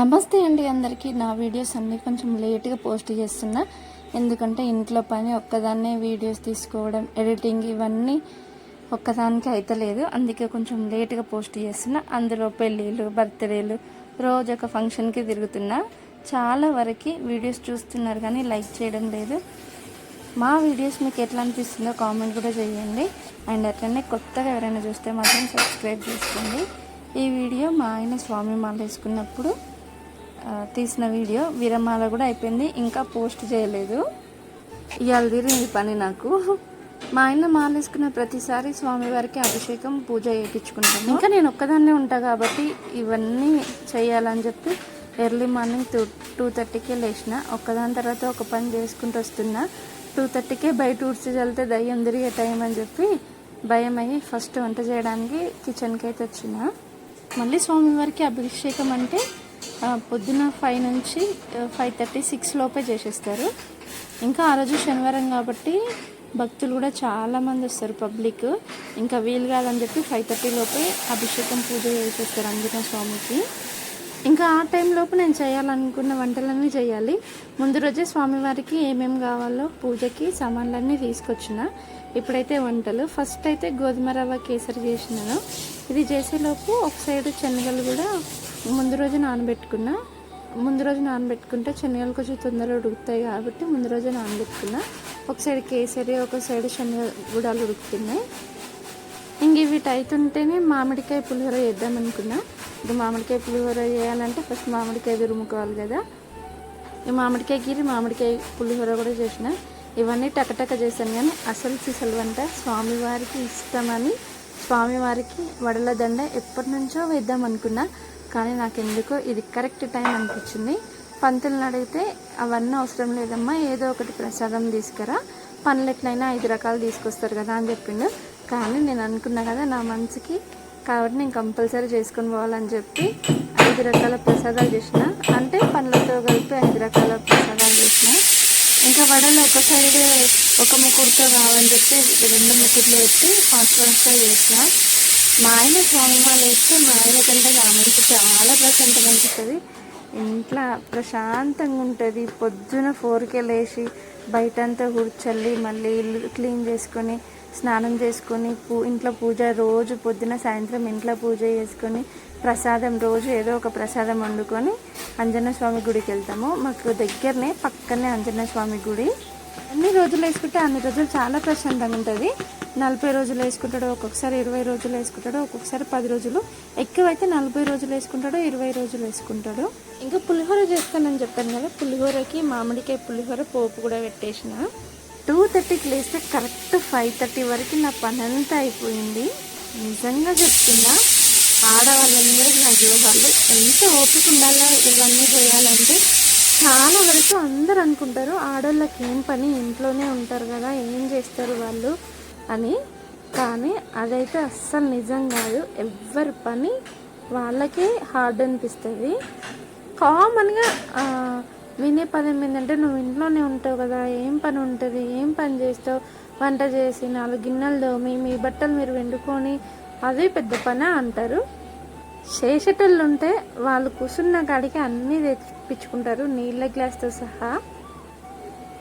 నమస్తే అండి అందరికీ. నా వీడియోస్ అన్నీ కొంచెం లేట్గా పోస్ట్ చేస్తున్నా. ఎందుకంటే ఇంట్లో పని ఒక్కదాన్నే వీడియోస్ తీసుకోవడం ఎడిటింగ్ ఇవన్నీ ఒక్కదానికి అయితలేదు అందుకే కొంచెం లేట్గా పోస్ట్ చేస్తున్నా. అందులో పెళ్ళిళ్ళు బర్త్డేలు రోజు ఒక ఫంక్షన్కి తిరుగుతున్నా. చాలా వరకు వీడియోస్ చూస్తున్నారు కానీ లైక్ చేయడం లేదు. మా వీడియోస్ మీకు ఎట్లా అనిపిస్తుందో కామెంట్ కూడా చేయండి. అండ్ అట్లనే కొత్తగా ఎవరైనా చూస్తే మాత్రం సబ్స్క్రైబ్ చేసుకోండి. ఈ వీడియో మా ఆయన స్వామి మాల వేసుకున్నప్పుడు తీసిన వీడియో విరమాల కూడా అయిపోయింది. ఇంకా పోస్ట్ చేయలేదు. ఇవాళ తీరింది పని నాకు. మా ఆయన మాలేసుకున్న ప్రతిసారి స్వామివారికి అభిషేకం పూజ చేయించుకుంటాను ఇంకా నేను ఒక్కదాన్నే ఉంటా కాబట్టి ఇవన్నీ చేయాలని చెప్పి ఎర్లీ మార్నింగ్ టూ టూ థర్టీకే లేచిన ఒక్కదాని తర్వాత ఒక పని చేసుకుంటూ వస్తున్నా టూ థర్టీకే బయట ఊడ్చి చల్లితే దయ్యం తిరిగే టైం అని చెప్పి భయం అయ్యి ఫస్ట్ వంట చేయడానికి కిచెన్కి అయితే వచ్చిన. మళ్ళీ స్వామివారికి అభిషేకం అంటే పొద్దున ఫైవ్ నుంచి ఫైవ్ థర్టీ సిక్స్ లోపే చేసేస్తారు. ఇంకా ఆ రోజు శనివారం కాబట్టి భక్తులు కూడా చాలా మంది వస్తారు పబ్లిక్ ఇంకా వీలు కాదని చెప్పి ఫైవ్ థర్టీ లోపే అభిషేకం పూజ చేసేస్తారు అంజన స్వామికి. ఇంకా ఆ టైం లోపు నేను చేయాలనుకున్న వంటలన్నీ చేయాలి. ముందు రోజే స్వామివారికి ఏమేమి కావాలో పూజకి సామాన్లన్నీ తీసుకొచ్చిన. ఇప్పుడైతే వంటలు. ఫస్ట్ అయితే గోధుమ రవ్వ కేసరి చేసినాను. ఇది చేసేలోపు ఒక సైడ్ శనగలు కూడా ముందు రోజు నానబెట్టుకున్నా. ముందు రోజు నానబెట్టుకుంటే శనగలు కొంచెం తొందరగా ఉడుకుతాయి కాబట్టి ముందు రోజు నానబెట్టుకున్నా. ఒక సైడ్ కేసరి ఒక సైడ్ శనగ గుడాలు ఉడుకుతున్నాయి. ఇంక ఇవి అవుతుంటేనే మామిడికాయ పులిహోర చేద్దాం అనుకున్నా. ఇది మామిడికాయ పులిహోర చేయాలంటే ఫస్ట్ మామిడికాయ తురుముకోవాలి కదా. ఈ మామిడికాయ గిరి మామిడికాయ పులిహోర కూడా చేసిన. ఇవన్నీ టకటక చేశాను కానీ అసలు సిసలు వంట స్వామివారికి ఇష్టమని స్వామివారికి వడల దండ ఎప్పటి నుంచో వేద్దాం అనుకున్నా కానీ నాకు ఎందుకో ఇది కరెక్ట్ టైం అనిపించింది. పంతులను అడిగితే అవన్నీ అవసరం లేదమ్మా ఏదో ఒకటి ప్రసాదం తీసుకురా పనులు ఎట్లయినా ఐదు రకాలు తీసుకొస్తారు కదా అని చెప్పిండు. కానీ నేను అనుకున్నా కదా నా మనసుకి కాబట్టి నేను కంపల్సరీ చేసుకొని పోవాలని చెప్పి ఐదు రకాల ప్రసాదాలు చేసిన. వడలు ఒక సైడ్ ఒక ముక్కుడుతో కావాలని చెప్పి రెండు ముక్కుడులో పెట్టి ఫాస్ట్ ఫాస్ట్గా చేసిన. మా ఆయన స్వామిమాలు వేస్తే మా ఆయన కంటే నా మనసు చాలా ప్రశాంతం అనిపిస్తుంది. ఇంట్లో ప్రశాంతంగా ఉంటుంది. పొద్దున ఫోర్కే లేచి బయటంతా కూర్చొని మళ్ళీ ఇల్లు క్లీన్ చేసుకొని స్నానం చేసుకొని పూ ఇంట్లో పూజ రోజు పొద్దున సాయంత్రం ఇంట్లో పూజ చేసుకొని ప్రసాదం రోజు ఏదో ఒక ప్రసాదం వండుకొని అంజన్న స్వామి గుడికి వెళ్తాము. మాకు దగ్గరనే పక్కనే అంజన్న స్వామి గుడి. అన్ని రోజులు వేసుకుంటే అన్ని రోజులు చాలా ప్రశాంతంగా ఉంటుంది. నలభై రోజులు వేసుకుంటాడు ఒక్కొక్కసారి ఇరవై రోజులు వేసుకుంటాడు ఒక్కొక్కసారి పది రోజులు. ఎక్కువైతే నలభై రోజులు వేసుకుంటాడు ఇరవై రోజులు వేసుకుంటాడు. ఇంకా పులిహోర చేస్తానని చెప్పాను కదా పులిహోరకి మామిడికాయ పులిహోర పోపు కూడా పెట్టేసిన. టూ థర్టీకి లేస్తే కరెక్ట్ ఫైవ్ థర్టీ వరకు నా పని అంతా అయిపోయింది. నిజంగా చెప్తున్నా. ఆడవాళ్ళందరికీ నా జోహాలు ఎంత ఓపిక ఉండాలో ఇవన్నీ చేయాలంటే చాలా వరకు అందరు అనుకుంటారు ఆడవాళ్ళకి ఏం పని ఇంట్లోనే ఉంటారు కదా ఏం చేస్తారు వాళ్ళు అని. కానీ అదైతే అస్సలు నిజం కాదు. ఎవరి పని వాళ్ళకే హార్డ్ అనిపిస్తుంది. కామన్గా వినే పదం ఏంటంటే నువ్వు ఇంట్లోనే ఉంటావు కదా ఏం పని ఉంటుంది ఏం పని చేస్తావు? వంట చేసి నాలుగు గిన్నెలు దోమి మీ బట్టలు మీరు వండుకొని అదే పెద్ద పని అంటారు. చేసేటోళ్ళు ఉంటే వాళ్ళు కూర్చున్న కాడికి అన్నీ తెప్పించుకుంటారు నీళ్ళ గ్లాస్తో సహా.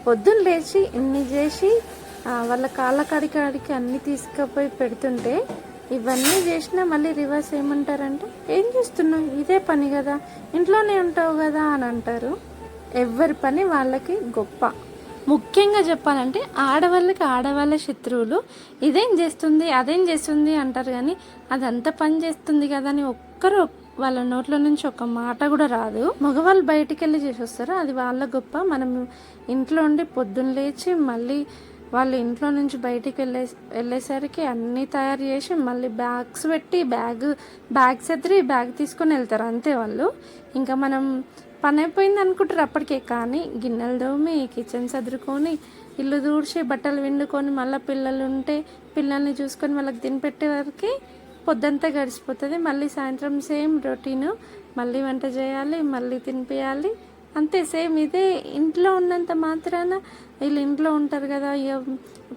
పొద్దున్న లేచి ఇన్ని చేసి వాళ్ళ కాళ్ళ కాడికి కాడికి అన్నీ తీసుకుపోయి పెడుతుంటే ఇవన్నీ చేసినా మళ్ళీ రివర్స్ ఏమంటారంటే ఏం చేస్తున్నావు? ఇదే పని కదా. ఇంట్లోనే ఉంటావు కదా అని అంటారు. ఎవరి పని వాళ్ళకి గొప్ప. ముఖ్యంగా చెప్పాలంటే ఆడవాళ్ళకి ఆడవాళ్ళ శత్రువులు ఇదేం చేస్తుంది అదేం చేస్తుంది అంటారు కానీ అదంతా పని చేస్తుంది కదా అని ఒక్కరు వాళ్ళ నోట్ల నుంచి ఒక మాట కూడా రాదు. మగవాళ్ళు బయటికి వెళ్ళి చేసి వస్తారు అది వాళ్ళ గొప్ప. మనం ఇంట్లో ఉండి పొద్దున్న లేచి మళ్ళీ వాళ్ళు ఇంట్లో నుంచి బయటికి వెళ్ళే వెళ్ళేసరికి అన్నీ తయారు చేసి మళ్ళీ బ్యాగ్స్ పెట్టి బ్యాగ్ బ్యాగ్ సర్ది బ్యాగ్ తీసుకొని వెళ్తారు అంతే వాళ్ళు. ఇంకా మనం పని అయిపోయింది అనుకుంటారు అప్పటికే కానీ గిన్నెలు దోమి కిచెన్ సదురుకొని ఇల్లు దూడ్చి బట్టలు విండుకొని మళ్ళీ పిల్లలు ఉంటే పిల్లల్ని చూసుకొని వాళ్ళకి తినిపెట్టే వరకు పొద్దంతా గడిచిపోతుంది. మళ్ళీ సాయంత్రం సేమ్ రొటీన్ మళ్ళీ వంట చేయాలి మళ్ళీ తినిపించాలి అంతే సేమ్ ఇదే. ఇంట్లో ఉన్నంత మాత్రాన వీళ్ళు ఇంట్లో ఉంటారు కదా ఇక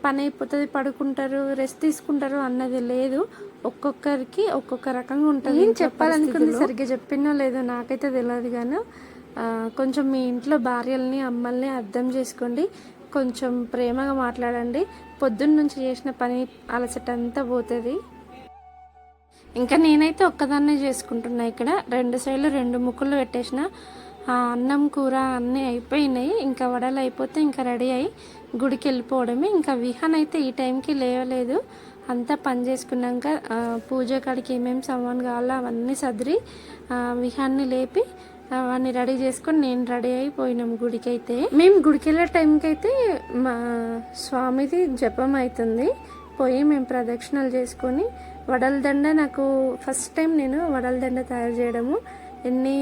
పని అయిపోతుంది పడుకుంటారు రెస్ట్ తీసుకుంటారు అన్నది లేదు. ఒక్కొక్కరికి ఒక్కొక్క రకంగా ఉంటుంది నేను చెప్పాలనుకుంది సరిగ్గా? చెప్పినా లేదో నాకైతే తెలియదు కానీ కొంచెం మీ ఇంట్లో భార్యల్ని అమ్మల్ని అర్థం చేసుకోండి. కొంచెం ప్రేమగా మాట్లాడండి. పొద్దున్న నుంచి చేసిన పని అలసట అంతా పోతుంది. ఇంకా నేనైతే ఒక్కదాన్నే చేసుకుంటున్నా ఇక్కడ. రెండు సైడ్లు రెండు ముక్కులు పెట్టేసిన. అన్నం కూర అన్నీ అయిపోయినాయి. ఇంకా వడలు అయిపోతే ఇంకా రెడీ అయ్యి గుడికి వెళ్ళిపోవడమే. ఇంకా విహాన్ అయితే ఈ టైంకి లేవలేదు. అంతా పని చేసుకున్నాక పూజ కాడికి ఏమేమి సామాన్ కావాలో అవన్నీ సదిరి విహాన్ని లేపి అవన్నీ రెడీ చేసుకొని నేను రెడీ అయిపోయినాం గుడికి అయితే మేము గుడికి వెళ్ళే టైంకి అయితే మా స్వామిది జపం అవుతుంది పోయి మేము ప్రదక్షిణలు చేసుకొని వడల దండ నాకు ఫస్ట్ టైం నేను వడల దండ తయారు చేయడము. ఎన్ని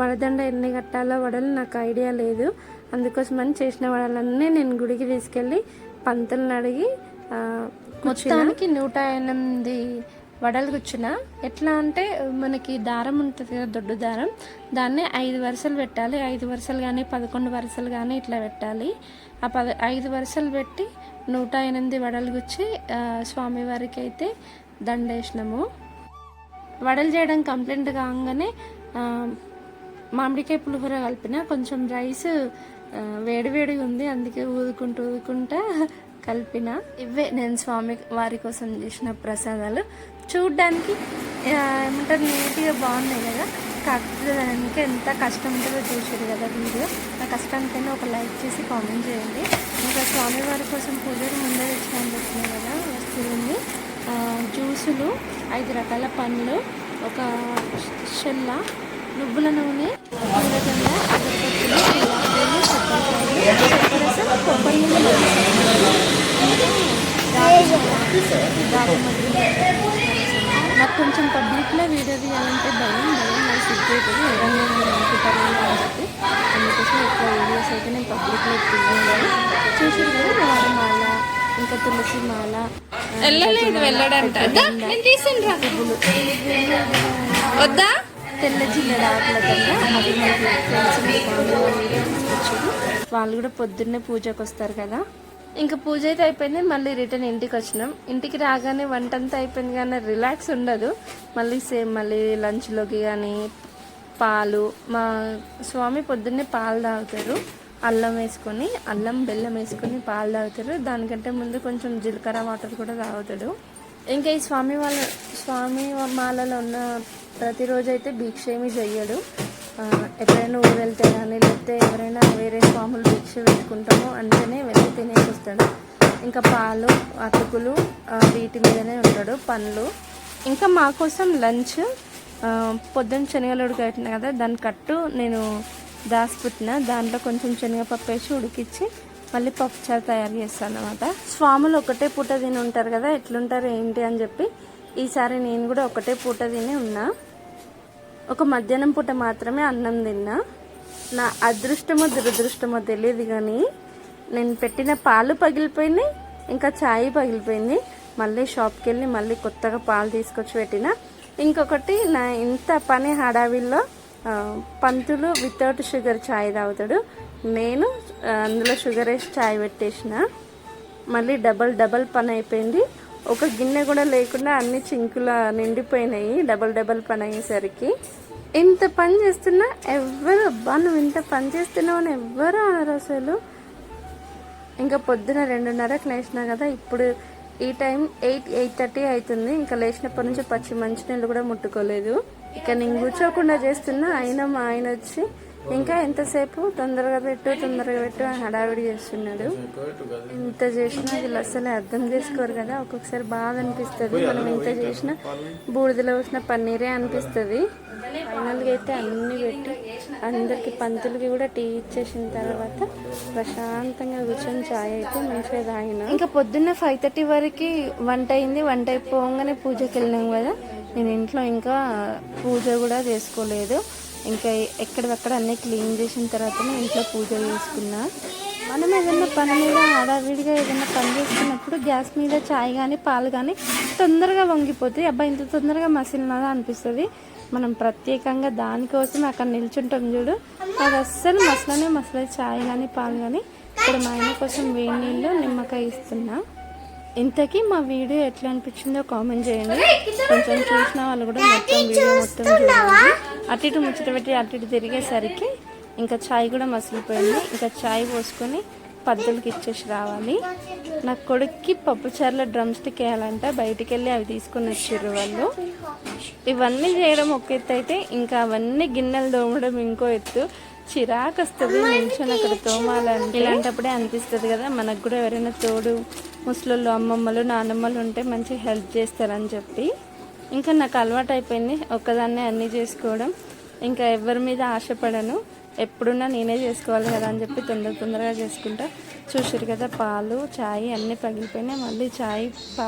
వడదండ ఎన్ని కట్టాలో వడలు నాకు ఐడియా లేదు. అందుకోసమని చేసిన వడలన్నీ నేను గుడికి తీసుకెళ్ళి పంతులను అడిగి మొత్తానికి నూట ఎనిమిది వడలు గుచ్చిన ఎట్లా అంటే మనకి దారం ఉంటుంది కదా దొడ్డు దారం. దాన్ని ఐదు వరుసలు పెట్టాలి. ఐదు వరుసలు కానీ పదకొండు వరుసలు కానీ ఇట్లా పెట్టాలి. ఆ పద ఐదు వరుసలు పెట్టి నూట ఎనిమిది వడలు గుచ్చి స్వామివారికి అయితే దండేసినాము. వడలు చేయడం కంప్లీట్ కాగానే మామిడికాయ పులిహోర కలిపిన కొంచెం రైస్ వేడివేడిగా ఉంది. అందుకే ఊదుకుంటూ ఊదుకుంటా కలిపిన ఇవే నేను స్వామి వారి కోసం చేసిన ప్రసాదాలు. చూడ్డానికి ఏమంటారు నీట్గా బాగున్నాయి కదా. కాకపోతే దానికి ఎంత కష్టం ఉంటుందో చూసారు కదా వీడియో. ఆ కష్టానికైనా ఒక లైక్ చేసి కామెంట్ చేయండి. ఇంకా స్వామివారి కోసం పూజలు ముందే తెచ్చుకొని పెట్టినాయి కదా వస్తుంది జ్యూసులు ఐదు రకాల పండ్లు ఒక షెల్ల నువ్వుల నూనె ఉల్లగడ్డ అగరబత్తులు చక్కెరసం కొబ్బరి నీళ్ళు నాకు కొంచెం పబ్లిక్లో వీడియో తీయాలంటే భయం భయం నాకు సిగ్గవుతుంది ఎవరైనా అనుకుంటారు అని చెప్పి అందుకోసం ఎక్కువ వీడియోస్ అయితే నేను పబ్లిక్లో తీయలేదు చూసారు కదా వారమాల ఇంకా తులసి మాల వెళ్ళలేదు వెళ్ళడంట. వద్దా? తెల్ల జిల్లెడ ఆకుల కన్నా అది మనకి తెలిసిన వాళ్ళు కూడా పొద్దున్నే పూజకు వస్తారు కదా. ఇంకా పూజ అయితే అయిపోయింది మళ్ళీ రిటర్న్ ఇంటికి వచ్చినాం. ఇంటికి రాగానే వంట అంతా అయిపోయింది కానీ రిలాక్స్ ఉండదు. మళ్ళీ సేమ్ మళ్ళీ లంచ్లోకి కానీ పాలు మా స్వామి పొద్దున్నే పాలు తాగుతారు. అల్లం వేసుకొని అల్లం బెల్లం వేసుకొని పాలు తాగుతారు. దానికంటే ముందు కొంచెం జీలకర్ర వాటర్ కూడా తాగుతాడు. ఇంకా ఈ స్వామి వాళ్ళ స్వామి మాలలో ఉన్న ప్రతిరోజు అయితే భిక్ష ఏమి చెయ్యడు. ఎప్పుడైనా ఊరు వెళ్తే కానీ లేకపోతే ఎవరైనా వేరే స్వాములు భిక్ష పెట్టుకుంటామో అంటేనే వెళ్ళి తినేసి వస్తాడు. ఇంకా పాలు అటుకులు వీటి మీదనే ఉంటాడు పండ్లు. ఇంకా మా కోసం లంచ్ పొద్దున్న శనగలు ఉడకబెట్టిన కదా దాని కట్టు నేను దాచిపెట్టిన. దాంట్లో కొంచెం శనగపప్పు వేసి ఉడికిచ్చి మళ్ళీ పప్పుచారు తయారు చేస్తాను అనమాట స్వాములు ఒకటే పూట తిని ఉంటారు కదా ఎట్లుంటారు ఏంటి అని చెప్పి ఈసారి నేను కూడా ఒకటే పూట తిని ఉన్నా. ఒక మధ్యాహ్నం పూట మాత్రమే అన్నం తిన్నా. నా అదృష్టమో దురదృష్టమో తెలియదు కానీ నేను పెట్టిన పాలు పగిలిపోయినాయి ఇంకా ఛాయ్ పగిలిపోయింది. మళ్ళీ షాప్కి వెళ్ళి మళ్ళీ కొత్తగా పాలు తీసుకొచ్చి పెట్టిన. ఇంకొకటి నా ఇంత పని హడావిల్లో పంతులు వితౌట్ షుగర్ ఛాయ్ తాగుతాడు. నేను అందులో షుగర్ వేసి ఛాయ్ పెట్టేసిన. మళ్ళీ డబల్ డబల్ పని అయిపోయింది. ఒక గిన్నె కూడా లేకుండా అన్ని చింకుల నిండిపోయినాయి డబల్ డబల్ పని అయ్యేసరికి ఇంత పని చేస్తున్నా ఎవ్వరు అబ్బా నువ్వు ఇంత పని చేస్తున్నావు అని ఎవ్వరు అనరు అసలు. ఇంకా పొద్దున రెండున్నరకు లేచినా కదా ఇప్పుడు ఈ టైం ఎయిట్ ఎయిట్ థర్టీ అవుతుంది ఇంకా లేచినప్పటి నుంచి పచ్చి మంచినీళ్ళు కూడా ముట్టుకోలేదు. ఇక నేను కూర్చోకుండా చేస్తున్నా అయినా మా ఆయన వచ్చి ఇంకా ఎంతసేపు? తొందరగా పెట్టు తొందరగా పెట్టు అని హడావిడి చేస్తున్నాడు. ఇంత చేసినా వీళ్ళు అసలే అర్థం చేసుకోరు కదా. ఒక్కొక్కసారి బాధ అనిపిస్తుంది. మనం ఇంత చేసినా బూడిదలో వచ్చిన పన్నీరే అనిపిస్తుంది. ఫైనల్గా అయితే అన్ని పెట్టి. అందరికి పంతులకి కూడా టీ ఇచ్చేసిన తర్వాత ప్రశాంతంగా కూర్చొని చాయ్ అయితే మంచిగా తాగిన. ఇంకా పొద్దున్న ఫైవ్ థర్టీ వరకు వంట అయింది. వంట అయిపోగానే పూజకి వెళ్ళినాం కదా. నేను ఇంట్లో ఇంకా పూజ కూడా చేసుకోలేదు. ఇంకా ఎక్కడెక్కడ అన్నీ క్లీన్ చేసిన తర్వాతనే ఇంట్లో పూజ చేసుకున్నా. మనం ఏదైనా పని మీద హడావిడిగా ఏదైనా పని చేస్తున్నప్పుడు గ్యాస్ మీద చాయ్ కానీ పాలు కానీ తొందరగా వంగిపోతాయి. అబ్బాయి ఇంత తొందరగా మసిలినదా అనిపిస్తుంది. మనం ప్రత్యేకంగా దానికోసం అక్కడ నిల్చుంటాం చూడు. అది అస్సలు మసలనే మసలేదు. చాయ్ కానీ పాలు కానీ ఇప్పుడు మా ఆయన కోసం వేడి నీళ్ళు నిమ్మకాయ ఇస్తున్నా. ఇంతకీ మా వీడియో ఎట్లా అనిపించిందో కామెంట్ చేయండి. కొంచెం చూసిన వాళ్ళు కూడా మొత్తం వీడియో మొత్తం చూడండి. అటు ఇటు ముచ్చట పెట్టి అటు ఇటు తిరిగేసరికి ఇంకా చాయ్ కూడా మసిలిపోయింది. ఇంకా చాయ్ పోసుకొని పద్దులకి ఇచ్చేసి రావాలి. నా కొడుక్కి పప్పుచారులో డ్రమ్ స్టిక్ వేయాలంట. బయటికి వెళ్ళి అవి తీసుకొని వచ్చారు వాళ్ళు. ఇవన్నీ చేయడం ఒక ఎత్తు అయితే ఇంకా అవన్నీ గిన్నెలు తోమడం ఇంకో ఎత్తు. చిరాకు వస్తుంది నిల్చొని అక్కడ తోమాలంటే. ఇలాంటప్పుడే అనిపిస్తుంది కదా మనకు కూడా ఎవరైనా తోడు ముసలోళ్ళు అమ్మమ్మలు నాన్నమ్మలు ఉంటే మంచి హెల్ప్ చేస్తారని చెప్పి. ఇంకా నాకు అలవాటు అయిపోయింది ఒక్కదాన్నే అన్నీ చేసుకోవడం. ఇంకా ఎవరి మీద ఆశపడను. ఎప్పుడున్నా నేనే చేసుకోవాలి కదా అని చెప్పి తొందర తొందరగా చేసుకుంటా. చూసారు కదా పాలు చాయ్ అన్నీ పగిలిపోయినాయి. మళ్ళీ చాయ్ పాలు